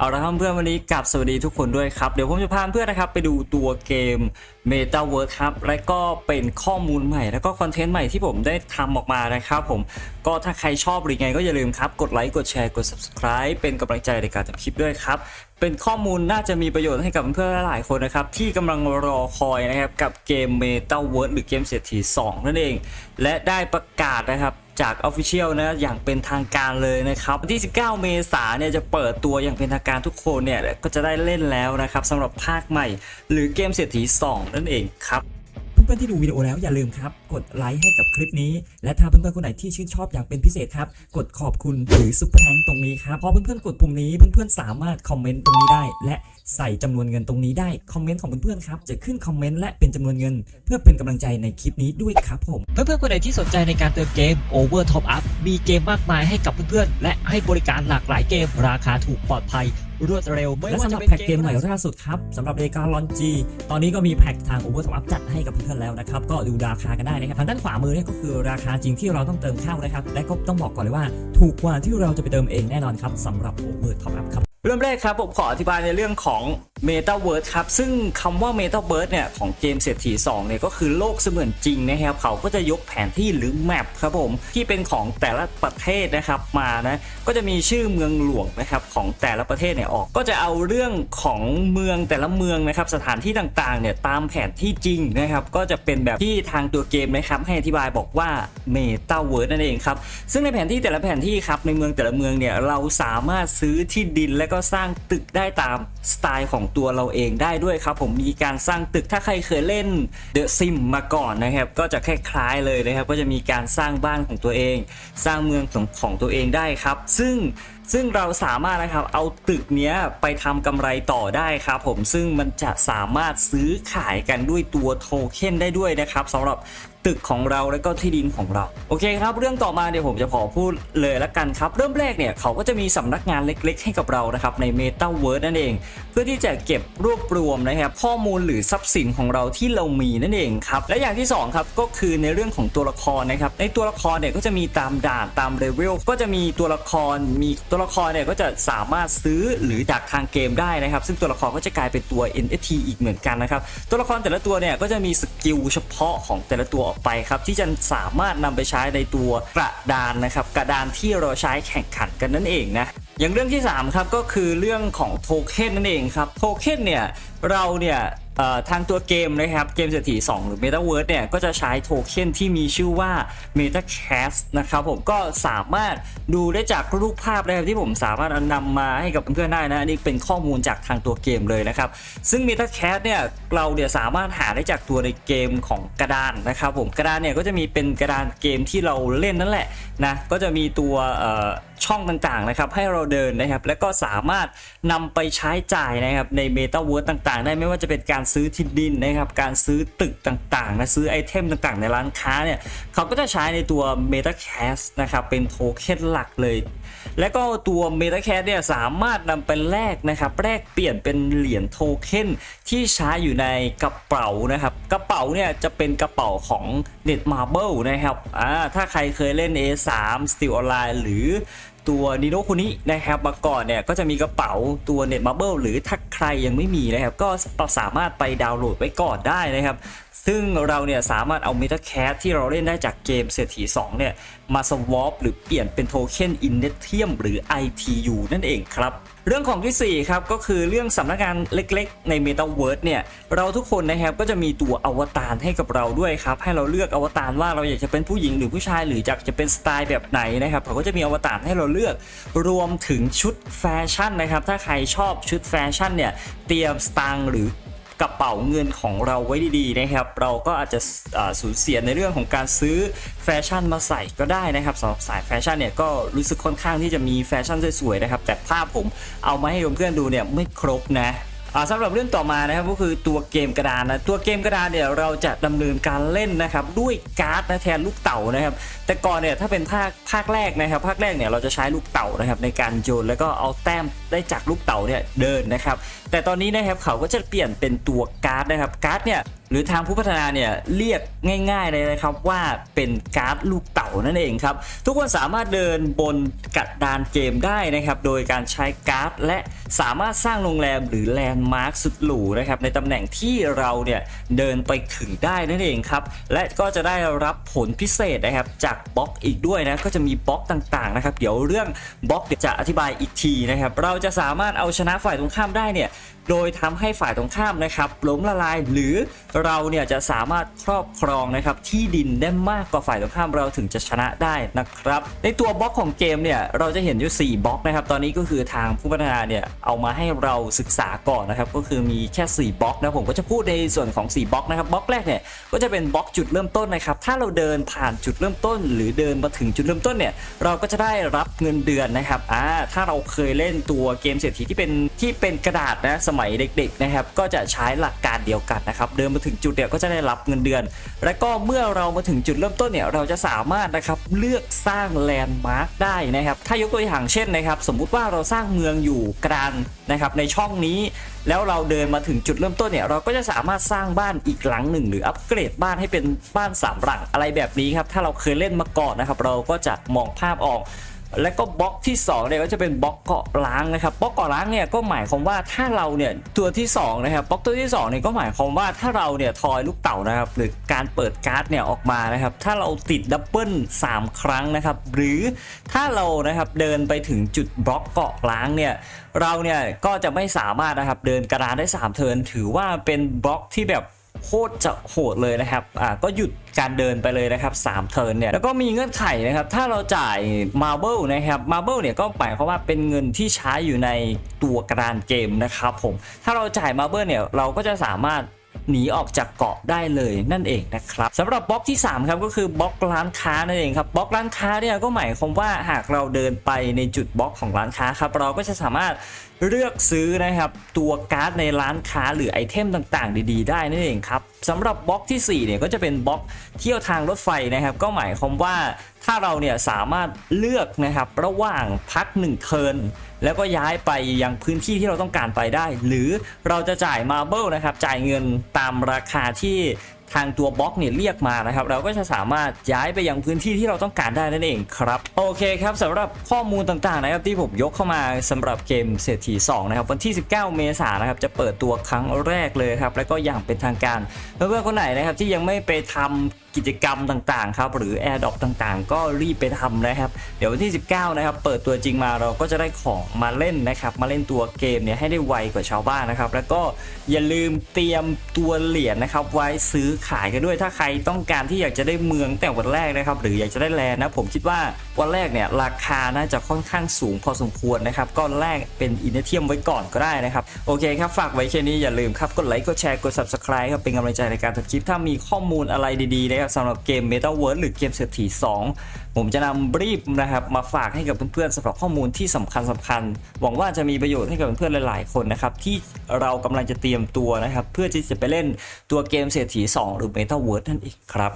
เอาละครับเพื่อนวันนี้กับสวัสดีทุกคนด้วยครับ เดี๋ยวผมจะพาเพื่อนนะครับไปดูตัวเกม Metaverse ครับและก็เป็นข้อมูลใหม่ แล้วก็คอนเทนต์ใหม่ที่ผมได้ทำออกมานะครับผมก็ถ้าใครชอบหรือไงก็อย่าลืมครับ กดไลค์กดแชร์กด subscribe เป็นกำลังใจในการทำคลิปด้วยครับเป็นข้อมูลน่าจะมีประโยชน์ให้กับเพื่อนหลายๆคนนะครับ ที่กำลังรอคอยนะครับกับเกม Metaverse หรือเกมเศรษฐี2นั่นเอง และได้ประกาศนะครับ จาก Official นะอย่างเป็นทางการเลยนะครับวันที่ 19 เมษายนเนี่ยจะเปิดตัวอย่างเป็นทางการทุกคนเนี่ยก็จะได้เล่นแล้วนะครับสำหรับภาคใหม่ หรือเกมเศรษฐี 2 นั่นเองครับ พื่อนๆที่ดูวิดีโอแล้วอย่าลืมครับ กดไลค์ให้กับคลิปนี้ และถ้าเพื่อนๆคนไหนที่ชื่นชอบอย่างเป็นพิเศษครับ กดขอบคุณหรือซุปเปอร์แทงตรงนี้ครับพอเพื่อนๆกดปุ่มนี้เพื่อนๆสามารถคอมเมนต์ตรงนี้ได้ และใส่จำนวนเงินตรงนี้ได้คอมเมนต์ของเพื่อนๆครับจะขึ้นคอมเมนต์และเป็นจำนวนเงิน เพื่อเป็นกำลังใจในคลิปนี้ด้วยครับผม เพื่อนๆคนไหนที่สนใจในการเติมเกม Over Top Up มีเกมมากมายให้กับเพื่อนๆและให้บริการหลากหลายเกมราคาถูกปลอดภัย รวดเร็ว ไม่และว่าสำหจะรับเป็นแพ็กเกมใหม่ล่าสุดครับสำหรับเรกาลอนจีตอนนี้ก็มีแพ็กทาง Over Top Up จัดให้กับเพื่อนๆแล้วนะครับ ก็ดูราคากันได้นะครับ ทางด้านขวามือเนี่ยก็คือราคาจริงที่เราต้องเติมเข้านะครับ และก็ต้องบอกก่อนเลยว่า ถูกกว่าที่เราจะไปเติมเองแน่นอนครับสำหรับ Over Top Up ครับ เริ่มแรกครับผมขออธิบายในเรื่องของ Metaverse ครับ ซึ่งคำว่า Metaverse เนี่ย ของเกมเศรษฐี2เนี่ยก็คือโลกเสมือนจริงนะครับ เขาก็จะยกแผนที่หรือแมปครับผม ที่เป็นของแต่ละประเทศนะครับมานะ ก็จะมีชื่อเมืองหลวงนะครับของแต่ละประเทศเนี่ยออก ก็จะเอาเรื่องของเมืองแต่ละเมืองนะครับ สถานที่ต่างๆเนี่ยตามแผนที่จริงนะครับ ก็จะเป็นแบบที่ทางตัวเกมนะครับ ให้อธิบายบอกว่า Metaverse นั่นเองครับ ซึ่งในแผนที่แต่ละแผนที่ครับในเมืองแต่ละเมืองเนี่ยเราสามารถซื้อที่ดินและก็สร้างตึกได้ตามสไตล์ของตัวเราเองได้ด้วยครับ ผมมีการสร้างตึกถ้าใครเคยเล่น The Sim มาก่อนนะครับ ก็จะคล้ายๆเลยนะครับ ก็จะมีการสร้างบ้านของตัวเอง สร้างเมืองของของตัวเองได้ครับ ซึ่ง ซึ่งเราสามารถนะครับเอาตึกเนี้ยไปทำกำไรต่อได้ครับผมซึ่งมันจะสามารถซื้อขายกันด้วยตัวโทเค็นได้ด้วยนะครับสำหรับตึกของเราและก็ที่ดินของเรา โอเคครับ เรื่องต่อมาเดี๋ยวผมจะขอพูดเลยละกันครับ เริ่มแรกเนี่ยเขาก็จะมีสำนักงานเล็กๆ ให้กับเรานะครับใน Metaverse นั่นเอง เพื่อที่จะเก็บรวบรวมนะครับข้อมูลหรือทรัพย์สินของเราที่เรามีนั่นเองครับและอย่างที่สองครับก็คือในเรื่องของตัวละครนะครับในตัวละครเนี่ยก็จะมีตามด่านตามเลเวลก็จะมีตัวละครมีตัวละครเนี่ยก็จะสามารถซื้อหรือจากทางเกมได้นะครับ ซึ่งตัวละครก็จะกลายเป็นตัว NFT อีกเหมือนกันนะครับ ตัวละครแต่ละตัวเนี่ยก็จะมีสกิลเฉพาะของแต่ละตัวออกไปครับ ที่จะสามารถนำไปใช้ในตัวกระดานนะครับ กระดานที่เราใช้แข่งขันกันนั่นเองนะอย่างเรื่องที่3ครับก็คือเรื่องของโทเค็นนั่นเองครับโทเค็นเนี่ยเราเนี่ย ทางตัวเกมนะครับเกมเศรษฐี2 หรือ Metaverse เนี่ยก็จะใช้โทเค็นที่มีชื่อว่า MetaCast นะครับผมก็สามารถดูได้จากรูปภาพนะครับที่ผมสามารถนำมาให้กับเพื่อนๆได้นะ อันนี้เป็นข้อมูลจากทางตัวเกมเลยนะครับ ซึ่ง MetaCast เนี่ยเราเนี่ยสามารถหาได้จากตัวในเกมของกระดานนะครับผมกระดานเนี่ยก็จะมีเป็นกระดานเกมที่เราเล่นนั่นแหละนะก็จะมีตัว ช่องต่างๆนะครับให้เราเดินนะครับ แล้วก็สามารถนำไปใช้จ่ายนะครับในเมตาเวิร์ต่างๆ ได้ไม่ว่าจะเป็นการซื้อที่ดินนะครับการซื้อตึกต่างๆนะซื้อไอเทมต่างๆ ในร้านค้าเนี่ยเขาก็จะใช้ในตัว MetaCast นะครับเป็นโทเค็นหลักเลย และก็ตัว MetaCast เนี่ยสามารถนำไปแลกนะครับแลกเปลี่ยนเป็นเหรียญโทเค็นที่ใช้อยู่ในกระเป๋านะครับกระเป๋าเนี่ยจะเป็นกระเป๋าของ Netmarble นะครับอ่าถ้าใครเคยเล่น A3 Steel Online หรือตัวนีโนคุนินะครับมาก่อนเนี่ยก็จะมีกระเป๋าตัว Net Marble หรือถ้าใครยังไม่มีนะครับ ก็สามารถไปดาวน์โหลดไว้ก่อนได้นะครับ ซึ่งเราเนี่ยสามารถเอา MetaCast ที่เราเล่นได้จากเกมเศรษฐี2เนี่ยมาสวอปหรือเปลี่ยนเป็นโทเค็น i n n e t i u m หรือ ITU นั่นเองครับเรื่องของที่ 4 ครับ ก็คือเรื่องสำนักงานเล็กๆ ใน Metaverse เนี่ย เราทุกคนนะครับก็จะมีตัวอวตารให้กับเราด้วยครับ ให้เราเลือกอวตารว่าเราอยากจะเป็นผู้หญิงหรือผู้ชาย หรืออยากจะเป็นสไตล์แบบไหนนะครับเขาก็จะมีอวตารให้เราเลือกรวมถึงชุดแฟชั่นนะครับ ถ้าใครชอบชุดแฟชั่นเนี่ย เตรียมสตางหรือ กระเป๋าเงินของเราไว้ดีๆนะครับ เราก็อาจจะสูญเสียในเรื่องของการซื้อแฟชั่นมาใส่ก็ได้นะครับสำหรับสายแฟชั่นเนี่ยก็รู้สึกค่อนข้างที่จะมีแฟชั่นสวยๆนะครับ แต่ภาพผมเอามาให้เพื่อนๆดูเนี่ยไม่ครบนะ สำหรับเรื่องต่อมานะครับก็คือตัวเกมกระดานนะตัวเกมกระดานเนี่ยเราจะดำเนินการเล่นนะครับด้วยการ์ดนะแทนลูกเต่านะครับ แต่ก่อนเนี่ยถ้าเป็นภาคภาคแรกนะครับ ภาคแรกเนี่ยเราจะใช้ลูกเต่านะครับในการโยนแล้วก็เอาแต้มได้จากลูกเต่าเนี่ยเดินนะครับ แต่ตอนนี้นะครับเขาก็จะเปลี่ยนเป็นตัวการ์ดนะครับการ์ดเนี่ยหรือทางผู้พัฒนาเนี่ยเรียกง่ายๆเลยนะครับว่าเป็นการ์ดลูกเต่านั่นเองครับทุกคนสามารถเดินบนกระดานเกมได้นะครับโดยการใช้การ์ดและสามารถสร้างโรงแรมหรือแลนด์มาร์คสุดหรูนะครับในตำแหน่งที่เราเนี่ยเดินไปถึงได้นั่นเองครับ และก็จะได้รับผลพิเศษนะครับจากบล็อกอีกด้วยนะก็จะมีบล็อกต่างๆนะครับเดี๋ยวเรื่องบล็อกจะอธิบายอีกทีนะครับเราจะสามารถเอาชนะฝ่ายตรงข้ามได้เนี่ย โดยทำให้ฝ่ายตรงข้ามนะครับล้มละลายหรือเราเนี่ยจะสามารถครอบครองนะครับที่ดินได้มากกว่าฝ่ายตรงข้ามเราถึงจะชนะได้นะครับ ในตัวบล็อกของเกมเนี่ยเราจะเห็นอยู่ 4บล็อกนะครับ ตอนนี้ก็คือทางผู้พัฒนาเนี่ยเอามาให้เราศึกษาก่อนนะครับก็คือมีแค่ 4บล็อกนะผมก็จะพูดในส่วนของ 4บล็อกนะครับบล็อกแรกเนี่ยก็จะเป็นบล็อกจุดเริ่มต้นนะครับถ้าเราเดินผ่านจุดเริ่มต้น หรือเดินมาถึงจุดเริ่มต้นเนี่ยเราก็จะได้รับเงินเดือนนะครับอ่าถ้าเราเคยเล่นตัวเกมเศรษฐีที่เป็นที่เป็นกระดาษนะสมัยเด็กๆนะครับก็จะใช้หลักการเดียวกันนะครับเดินมาถึงจุดเนี่ยก็จะได้รับเงินเดือน และก็เมื่อเรามาถึงจุดเริ่มต้นเนี่ยเราจะสามารถนะครับเลือกสร้างแลนด์มาร์คได้นะครับถ้ายกตัวอย่างเช่นนะครับสมมุติว่าเราสร้างเมืองอยู่กลางนะครับในช่องนี้แล้วเราเดินมาถึงจุดเริ่มต้นเนี่ยเราก็จะสามารถสร้างบ้านอีกหลังหนึ่ง หรืออัปเกรดบ้านให้เป็นบ้านสามหลังอะไรแบบนี้ครับถ้าเราเคยเล่นมาก่อนนะครับเราก็จะมองภาพออก และก็บล็อกที่2เนี่ยก็จะเป็นบล็อกเกาะล้างนะครับบล็อกเกาะล้างเนี่ยก็หมายความว่าถ้าเราเนี่ยตัวที่2นะครับบล็อกตัวที่2เนี่ยก็หมายความว่าถ้าเราเนี่ยทอยลูกเต่านะครับหรือการเปิดการ์ดเนี่ยออกมานะครับถ้าเราติดดับเบิล3ครั้งนะครับหรือถ้าเรานะครับเดินไปถึงจุดบล็อกเกาะล้างเนี่ยเราเนี่ยก็จะไม่สามารถนะครับเดินกระดานได้ 3 เทิร์นถือว่าเป็นบล็อกที่แบบ โคตรจะโหดเลยนะครับอ่าก็หยุดการเดินไปเลยนะครับ3เทิร์นเนี่ยแล้วก็มีเงื่อนไขนะครับถ้าเราจ่าย Marble นะครับ Marble เนี่ยก็หมายความว่าเป็นเงินที่ใช้อยู่ในตัวกระดานเกมนะครับผมถ้าเราจ่าย Marble เนี่ยเราก็จะสามารถหนีออกจากเกาะได้เลยนั่นเองนะครับสำหรับบล็อกที่ 3 ครับก็คือบล็อกร้านค้านั่นเองครับบล็อกร้านค้าเนี่ยก็หมายความว่าหากเราเดินไปในจุดบล็อกของร้านค้าครับเราก็จะสามารถ เลือกซื้อนะครับตัวการ์ดในร้านค้าหรือไอเทมต่างๆ ดีๆ ได้นั่นเองครับสำหรับบล็อกที่ 4 เนี่ยก็จะเป็นบล็อกเที่ยวทางรถไฟนะครับ ก็หมายความว่าถ้าเราเนี่ยสามารถเลือกนะครับระหว่างพัก1เทิร์นแล้วก็ย้ายไปยังพื้นที่ที่เราต้องการไปได้ หรือเราจะจ่าย Marble นะครับจ่ายเงินตามราคาที่ ทางตัวบล็อกเนี่ยเรียกมานะครับ เราก็จะสามารถย้ายไปยังพื้นที่ที่เราต้องการได้นั่นเองครับโอเคครับสำหรับข้อมูลต่างๆนะครับที่ผมยกเข้ามาสำหรับเกมเศรษฐี2นะครับวันที่ 19 เมษายนนะครับจะเปิดตัวครั้งแรกเลยครับแล้วก็อย่างเป็นทางการเพื่อนๆคนไหนนะครับที่ยังไม่ไปทำกิจกรรมต่างๆครับหรือ Air d r o p ต่างๆ ก็รีบไปทำนะครับ เดี๋ยววันที่ 19 นะครับ เปิดตัวจริงมาเราก็จะได้ของมาเล่นนะครับ มาเล่นตัวเกมเนี่ยให้ได้ไวกว่าชาวบ้านนะครับ แล้วก็อย่าลืมเตรียมตัวเหรียญนะครับ ไว้ซื้อขายกันด้วย ถ้าใครต้องการที่อยากจะได้เมืองแต่วันแรกนะครับ หรืออยากจะได้แลนด์นะผมคิดว่าวันแรกเนี่ยราคาน่าจะค่อนข้างสูงพอสมควรนะครับก็แลกเป็นอินเทียมไว้ก่อนก็ได้นะครับ โอเคครับ ฝากไว้แค่นี้อย่าลืมครับ กดไลค์กดแชร์กด subscribe ครับเป็นกำลังใจในการทำคลิปถ้ามีข้อมูลอะไรดีๆนะครับสำหรับเกม Meta World หรือเกมเศรษฐี2 ผมจะนำรีฟนะครับมาฝากให้กับเพื่อนๆสำหรับข้อมูลที่สำคัญสำคัญหวังว่าจะมีประโยชน์ให้กับเพื่อนๆหลาย ๆ คนนะครับที่เรากำลังจะเตรียมตัวนะครับเพื่อที่จะไปเล่นตัวเกมเศรษฐี2หรือ Meta World นั่นเองครับ